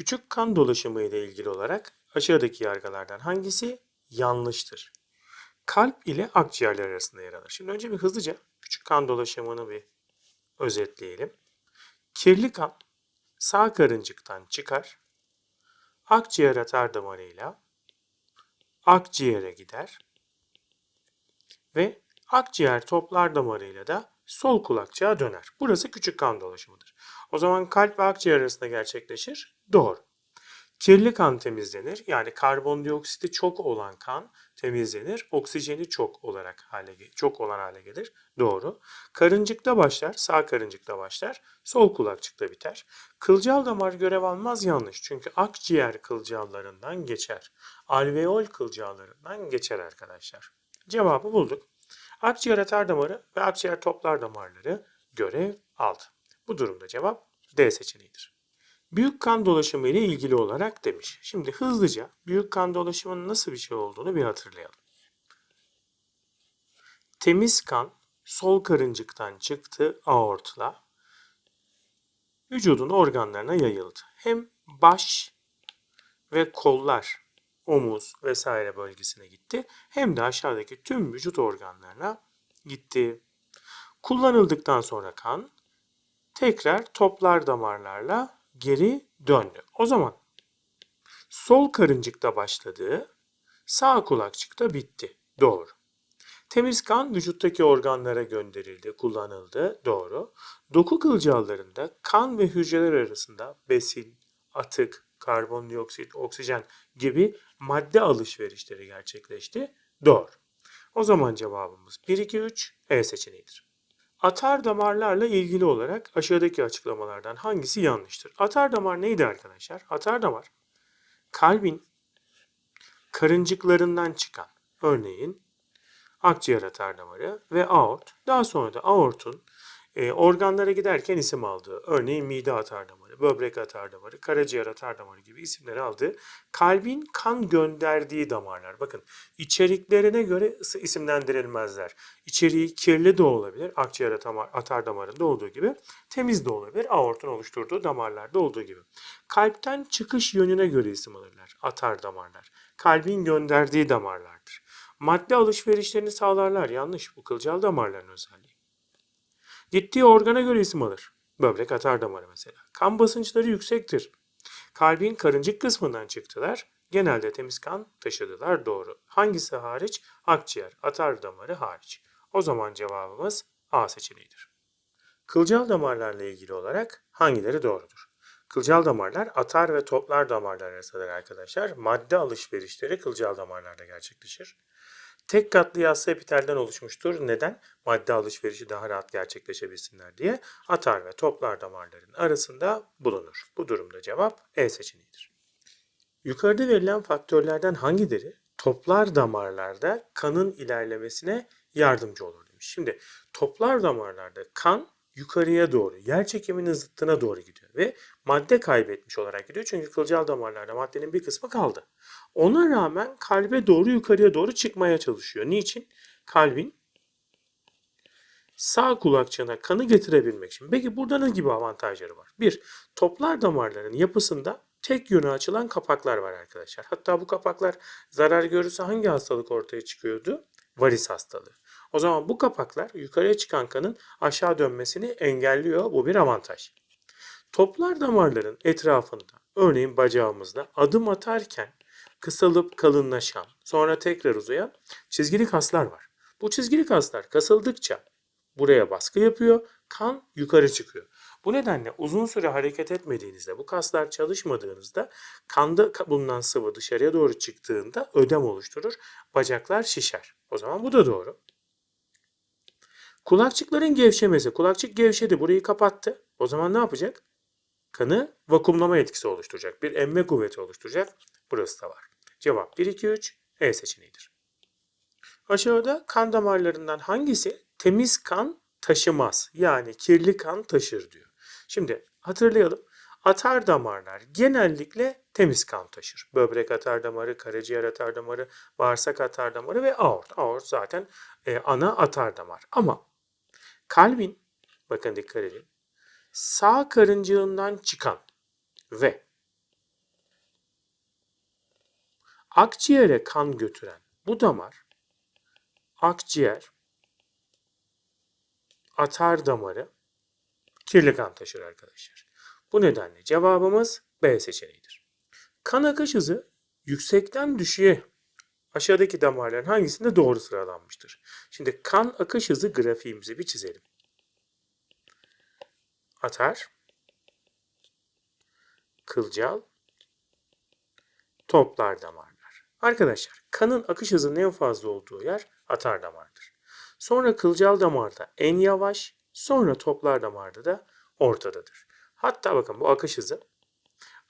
Küçük kan dolaşımı ile ilgili olarak aşağıdaki yargılardan hangisi yanlıştır? Kalp ile akciğerler arasında yer alır. Şimdi önce bir hızlıca küçük kan dolaşımını bir özetleyelim. Kirli kan sağ karıncıktan çıkar, akciğer atar damarıyla akciğere gider ve akciğer toplar damarıyla da sol kulakçığa döner. Burası küçük kan dolaşımıdır. O zaman kalp ve akciğer arasında gerçekleşir. Doğru. Kirli kan temizlenir. Yani karbondioksiti çok olan kan temizlenir. Oksijeni çok olarak hale çok olan hale gelir. Doğru. Karıncıkta başlar, sağ karıncıkta başlar, sol kulakçıkta biter. Kılcal damar görev almaz yanlış. Çünkü akciğer kılcallarından geçer. Alveol kılcallarından geçer arkadaşlar. Cevabı bulduk. Akciğer atar damarı ve akciğer toplar damarları görev aldı. Bu durumda cevap D seçeneğidir. Büyük kan dolaşımı ile ilgili olarak demiş. Şimdi hızlıca büyük kan dolaşımının nasıl bir şey olduğunu bir hatırlayalım. Temiz kan sol karıncıktan çıktı aortla vücudun organlarına yayıldı. Hem baş ve kollar, omuz vesaire bölgesine gitti hem de aşağıdaki tüm vücut organlarına gitti. Kullanıldıktan sonra kan tekrar toplar damarlarla geri döndü. O zaman sol karıncıkta başladı, sağ kulakçıkta bitti. Doğru. Temiz kan vücuttaki organlara gönderildi, kullanıldı. Doğru. Doku kılcallarında kan ve hücreler arasında besin, atık, karbondioksit, oksijen gibi madde alışverişleri gerçekleşti. Doğru. O zaman cevabımız 1, 2, 3 E seçeneğidir. Atar damarlarla ilgili olarak aşağıdaki açıklamalardan hangisi yanlıştır? Atar damar neydi arkadaşlar? Atar damar kalbin karıncıklarından çıkan örneğin akciğer atar damarı ve aort daha sonra da aortun e, organlara giderken isim aldığı örneğin mide atar damarı, böbrek atar damarı, karaciğer atar damarı gibi isimleri aldığı kalbin kan gönderdiği damarlar. Bakın içeriklerine göre isimlendirilmezler. İçeriği kirli de olabilir, akciğer atar damarında olduğu gibi, temiz de olabilir, aortun oluşturduğu damarlarda olduğu gibi. Kalpten çıkış yönüne göre isim alırlar, atar damarlar. Kalbin gönderdiği damarlardır. Madde alışverişlerini sağlarlar. Yanlış. Bu kılcal damarların özelliği. Gittiği organa göre isim alır. Böbrek atar damarı mesela. Kan basınçları yüksektir. Kalbin karıncık kısmından çıktılar. Genelde temiz kan taşıdılar doğru. Hangisi hariç? Akciğer, atar damarı hariç. O zaman cevabımız A seçeneğidir. Kılcal damarlarla ilgili olarak hangileri doğrudur? Kılcal damarlar atar ve toplar damarlar arasındadır arkadaşlar. Madde alışverişleri kılcal damarlarda gerçekleşir. Tek katlı yassı epitelden oluşmuştur. Neden? Madde alışverişi daha rahat gerçekleşebilsinler diye atar ve toplar damarların arasında bulunur. Bu durumda cevap E seçeneğidir. Yukarıda verilen faktörlerden hangileri toplar damarlarda kanın ilerlemesine yardımcı olur demiş. Şimdi toplar damarlarda kan yukarıya doğru, yer çekiminin zıttına doğru gidiyor ve madde kaybetmiş olarak gidiyor. Çünkü kılcal damarlarda maddenin bir kısmı kaldı. Ona rağmen kalbe doğru yukarıya doğru çıkmaya çalışıyor. Niçin? Kalbin sağ kulakçığına kanı getirebilmek için. Peki burada ne gibi avantajları var? Bir, toplar damarların yapısında tek yönü açılan kapaklar var arkadaşlar. Hatta bu kapaklar zarar görürse hangi hastalık ortaya çıkıyordu? Varis hastalığı. O zaman bu kapaklar yukarıya çıkan kanın aşağı dönmesini engelliyor. Bu bir avantaj. Toplar damarların etrafında örneğin bacağımızda adım atarken kısalıp kalınlaşan, sonra tekrar uzayan çizgili kaslar var. Bu çizgili kaslar kasıldıkça buraya baskı yapıyor, kan yukarı çıkıyor. Bu nedenle uzun süre hareket etmediğinizde, bu kaslar çalışmadığınızda kanda bulunan sıvı dışarıya doğru çıktığında ödem oluşturur, bacaklar şişer. O zaman bu da doğru. Kulakçıkların gevşemesi. Kulakçık gevşedi, burayı kapattı. O zaman ne yapacak? Kanı vakumlama etkisi oluşturacak. Bir emme kuvveti oluşturacak. Burası da var. Cevap 1, 2, 3 E seçeneğidir. Aşağıda kan damarlarından hangisi temiz kan taşımaz? Yani kirli kan taşır diyor. Şimdi hatırlayalım. Atar damarlar genellikle temiz kan taşır. Böbrek atar damarı, karaciğer atar damarı, bağırsak atar damarı ve aort. Aort zaten e, ana atar damar. Ama Calvin, bakın dikkat edin, sağ karıncığından çıkan ve akciğere kan götüren bu damar, akciğer, atar damarı kirli kan taşır arkadaşlar. Bu nedenle cevabımız B seçeneğidir. Kan akış hızı yüksekten düşüğe aşağıdaki damarların hangisinde doğru sıralanmıştır? Şimdi kan akış hızı grafiğimizi bir çizelim. Atar, kılcal, toplar damarlar. Arkadaşlar kanın akış hızının en fazla olduğu yer atar damardır. Sonra kılcal damarda en yavaş, sonra toplar damarda da ortadadır. Hatta bakın bu akış hızı.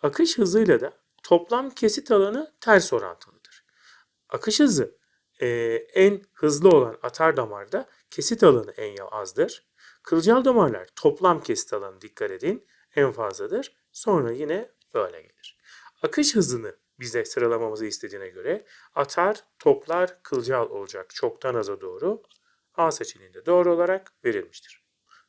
Akış hızıyla da toplam kesit alanı ters orantılıdır. Akış hızı e, en hızlı olan atar damarda kesit alanı en azdır. Kılcal damarlar toplam kesit alanı dikkat edin en fazladır. Sonra yine böyle gelir. Akış hızını bize sıralamamızı istediğine göre atar, toplar, kılcal olacak çoktan aza doğru A seçeneğinde doğru olarak verilmiştir.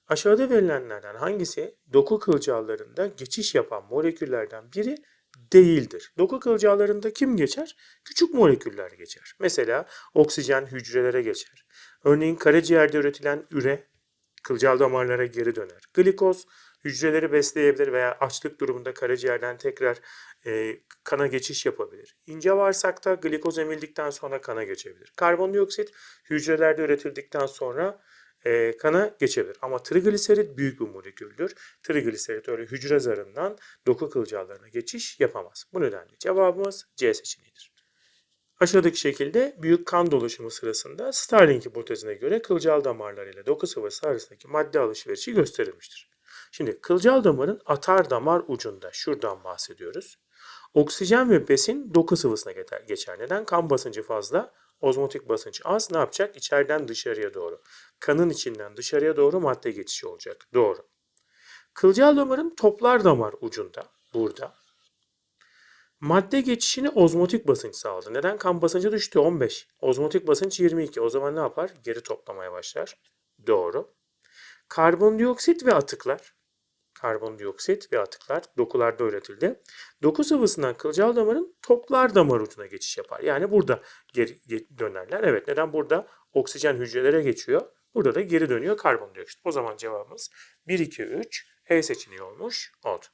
Aşağıda verilenlerden hangisi doku kılcallarında geçiş yapan moleküllerden biri değildir? Doku kılcallarında kim geçer? Küçük moleküller geçer. Mesela oksijen hücrelere geçer. Örneğin karaciğerde üretilen üre kılcal damarlara geri döner. Glikoz hücreleri besleyebilir veya açlık durumunda karaciğerden tekrar e, kana geçiş yapabilir. İnce bağırsakta glikoz emildikten sonra kana geçebilir. Karbondioksit hücrelerde üretildikten sonra e, kana geçebilir. Ama trigliserit büyük bir moleküldür. Trigliserit öyle hücre zarından doku kılcallarına geçiş yapamaz. Bu nedenle cevabımız C seçeneğidir. Aşağıdaki şekilde büyük kan dolaşımı sırasında Starling hipotezine göre kılcal damarlar ile doku sıvısı arasındaki madde alışverişi gösterilmiştir. Şimdi kılcal damarın atar damar ucunda şuradan bahsediyoruz. Oksijen ve besin doku sıvısına geçer. Neden? Kan basıncı fazla, ozmotik basınç az. Ne yapacak? İçeriden dışarıya doğru. Kanın içinden dışarıya doğru madde geçişi olacak. Doğru. Kılcal damarın toplar damar ucunda. Burada. Madde geçişini ozmotik basınç sağladı. Neden? Kan basıncı düştü 15. Ozmotik basınç 22. O zaman ne yapar? Geri toplamaya başlar. Doğru. Karbondioksit ve atıklar. Karbondioksit ve atıklar dokularda üretildi. Doku sıvısından kılcal damarın toplar damar ucuna geçiş yapar. Yani burada geri dönerler. Evet neden? Burada oksijen hücrelere geçiyor. Burada da geri dönüyor karbondioksit. O zaman cevabımız 1, 2, 3 E seçeneği olmuş oldu.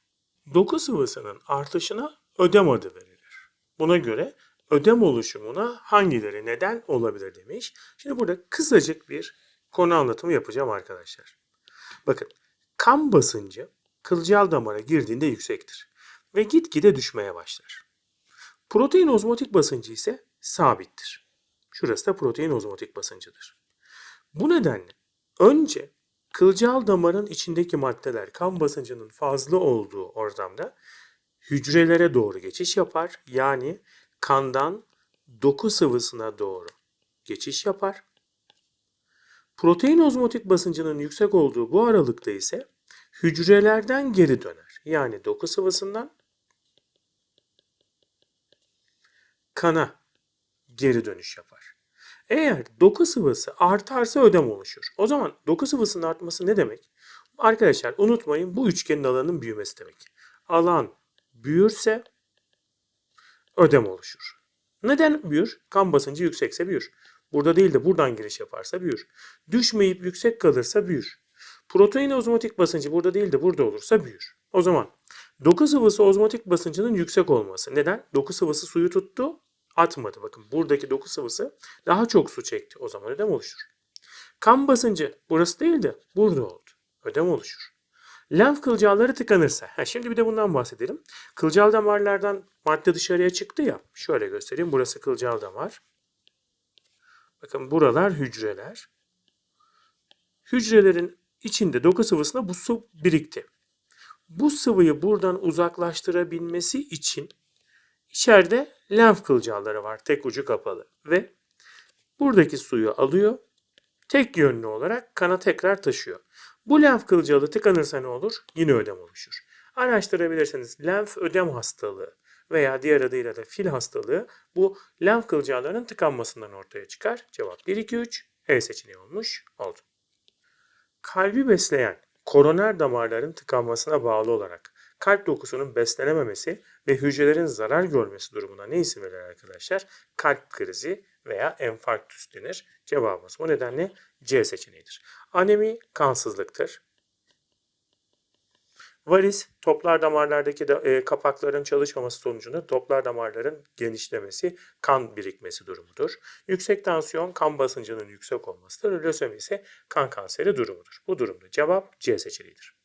Doku sıvısının artışına ödem adı verilir. Buna göre ödem oluşumuna hangileri neden olabilir demiş. Şimdi burada kısacık bir konu anlatımı yapacağım arkadaşlar. Bakın kan basıncı kılcal damara girdiğinde yüksektir ve gitgide düşmeye başlar. Protein ozmotik basıncı ise sabittir. Şurası da protein ozmotik basıncıdır. Bu nedenle önce kılcal damarın içindeki maddeler kan basıncının fazla olduğu ortamda hücrelere doğru geçiş yapar. Yani kandan doku sıvısına doğru geçiş yapar. Protein ozmotik basıncının yüksek olduğu bu aralıkta ise hücrelerden geri döner. Yani doku sıvısından kana geri dönüş yapar. Eğer doku sıvısı artarsa ödem oluşur. O zaman doku sıvısının artması ne demek? Arkadaşlar unutmayın bu üçgenin alanının büyümesi demek. Alan büyürse ödem oluşur. Neden büyür? Kan basıncı yüksekse büyür. Burada değil de buradan giriş yaparsa büyür. Düşmeyip yüksek kalırsa büyür. Protein ozmotik basıncı burada değil de burada olursa büyür. O zaman doku sıvısı ozmotik basıncının yüksek olması. Neden? Doku sıvısı suyu tuttu, atmadı. Bakın buradaki doku sıvısı daha çok su çekti. O zaman ödem oluşur. Kan basıncı burası değil de burada oldu. Ödem oluşur. Lenf kılcalları tıkanırsa. Ha, şimdi bir de bundan bahsedelim. Kılcal damarlardan madde dışarıya çıktı ya. Şöyle göstereyim. Burası kılcal damar. Bakın buralar hücreler. Hücrelerin içinde doku sıvısında bu su birikti. Bu sıvıyı buradan uzaklaştırabilmesi için içeride lenf kılcalları var. Tek ucu kapalı. Ve buradaki suyu alıyor. Tek yönlü olarak kana tekrar taşıyor. Bu lenf kılcalı tıkanırsa ne olur? Yine ödem oluşur. Araştırabilirsiniz. Lenf ödem hastalığı veya diğer adıyla da fil hastalığı bu lenf kılcallarının tıkanmasından ortaya çıkar. Cevap 1, 2, 3 E seçeneği olmuş oldu. Kalbi besleyen koroner damarların tıkanmasına bağlı olarak Kalp dokusunun beslenememesi ve hücrelerin zarar görmesi durumuna ne isim verilir arkadaşlar? Kalp krizi veya enfarktüs denir. Cevabımız bu nedenle C seçeneğidir. Anemi kansızlıktır. Varis, toplar damarlardaki da, e, kapakların çalışmaması sonucunda toplar damarların genişlemesi, kan birikmesi durumudur. Yüksek tansiyon, kan basıncının yüksek olmasıdır. Lösemi ise kan kanseri durumudur. Bu durumda cevap C seçeneğidir.